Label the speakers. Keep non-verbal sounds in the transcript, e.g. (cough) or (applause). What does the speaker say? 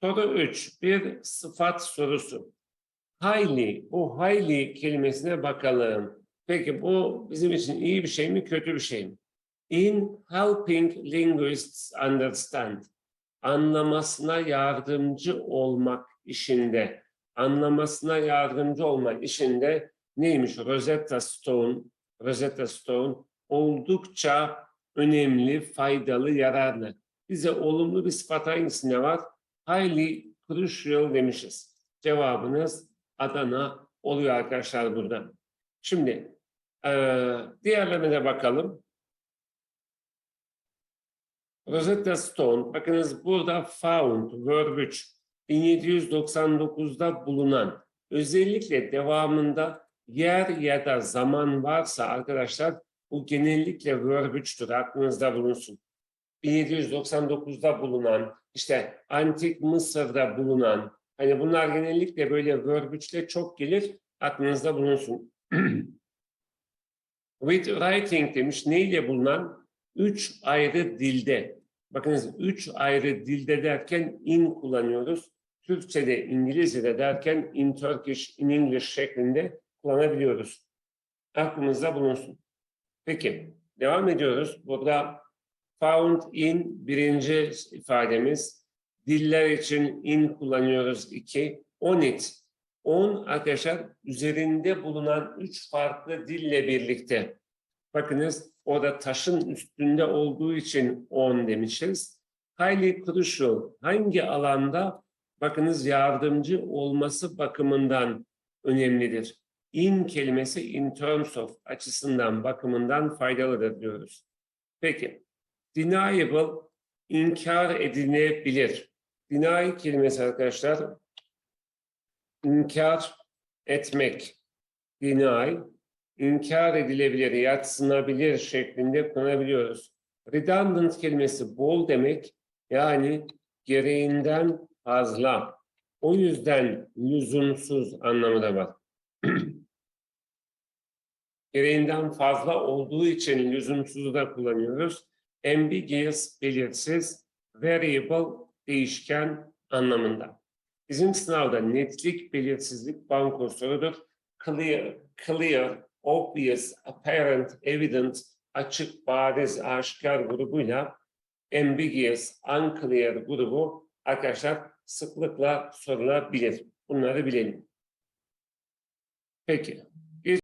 Speaker 1: Soru 3. Bir sıfat sorusu. Highly, bu highly kelimesine bakalım. Peki bu bizim için iyi bir şey mi, kötü bir şey mi? In helping linguists understand, anlamasına yardımcı olmak işinde, anlamasına yardımcı olmak işinde neymiş? Rosetta Stone, Rosetta Stone oldukça önemli, faydalı, yararlı. Bize olumlu bir sıfat hangisinde var? Highly crucial demişiz. Cevabınız Adana oluyor arkadaşlar burada. Şimdi eee diğerlerine bakalım. Rosetta Stone, bakınız burada found, verb 3, 1799'da bulunan, özellikle devamında yer ya da zaman varsa arkadaşlar bu genellikle verb 3'tür, aklınızda bulunsun. 1799'da bulunan, işte antik Mısır'da bulunan, hani bunlar genellikle böyle verb 3'le çok gelir, aklınızda bulunsun. (clears throat) With writing demiş, neyle bulunan? Üç ayrı dilde. Bakınız üç ayrı dilde derken in kullanıyoruz. Türkçe'de, İngilizce'de derken in Turkish, in English şeklinde kullanabiliyoruz. Aklımızda bulunsun. Peki, devam ediyoruz. Burada found in birinci ifademiz. Diller için in kullanıyoruz iki. On it. On arkadaşlar üzerinde bulunan üç farklı dille birlikte. Bakınız o da taşın üstünde olduğu için on demişiz. Highly crucial. Hangi alanda? Bakınız yardımcı olması bakımından önemlidir. In kelimesi in terms of açısından bakımından faydalıdır diyoruz. Peki. Deniable inkar edilebilir. Deny kelimesi arkadaşlar inkar etmek. Deny inkar edilebilir, yatsınabilir şeklinde kullanabiliyoruz. Redundant kelimesi bol demek yani gereğinden fazla. O yüzden lüzumsuz anlamı da var. (clears throat) gereğinden fazla olduğu için lüzumsuzu da kullanıyoruz. Ambiguous, belirsiz, variable, değişken anlamında. Bizim sınavda netlik, belirsizlik banko sorudur. Clear, clear, obvious, apparent, evident, açık, bariz, aşikar grubuyla ambiguous, unclear grubu arkadaşlar sıklıkla sorulabilir. Bunları bilelim. Peki.